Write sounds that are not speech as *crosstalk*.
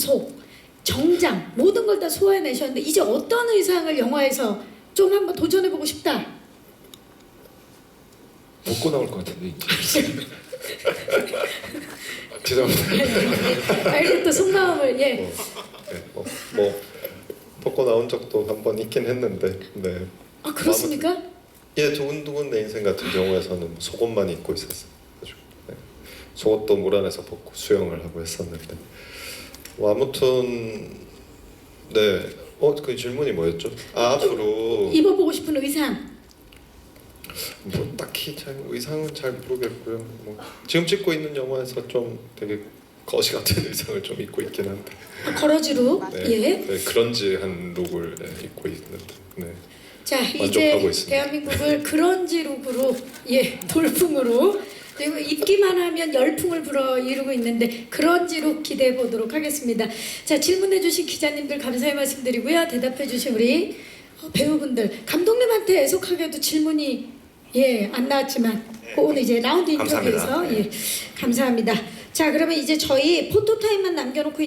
속, 정장 모든 걸 다 소화해내셨는데 이제 어떤 의상을 영화에서 좀 한번 도전해보고 싶다. 벗고 나올 것 같은데 이제. *laughs* 죄송합니다. 아, 이렇게 또 속마음을 예. 뭐, 네, 뭐, 뭐 벗고 나온 적도 한 번 있긴 했는데 네. 아 그렇습니까? 예, 두근두근 내 인생 같은 경우에서는 속옷만 입고 있었어요. 네. 속옷도 물 안에서 벗고 수영을 하고 했었는데 뭐 아무튼 네. 어, 그 질문이 뭐였죠? 아, 앞으로 입어보고 싶은 의상. 뭐 딱히 잘 의상은 잘 모르겠고요. 뭐 지금 찍고 있는 영화에서 좀 되게 거시 같은 *laughs* 의상을 좀 입고 있긴 한데 아, 걸어지로 네, 예. 네, 그런지 한 룩을 네, 입고 있는데 네. 자 만족하고 이제 있습니다. 대한민국을 그런지 룩으로 예 돌풍으로 그리고 입기만 하면 열풍을 불어 이루고 있는데 그런지 룩 기대해 보도록 하겠습니다. 자 질문해 주신 기자님들 감사의 말씀드리고요. 대답해 주신 우리 어, 배우분들 감독님한테 애석하게도 질문이 예 안 나왔지만 그 오늘 이제 라운드 인터뷰에서 감사합니다. 예 감사합니다. 자 그러면 이제 저희 포토 타임만 남겨놓고.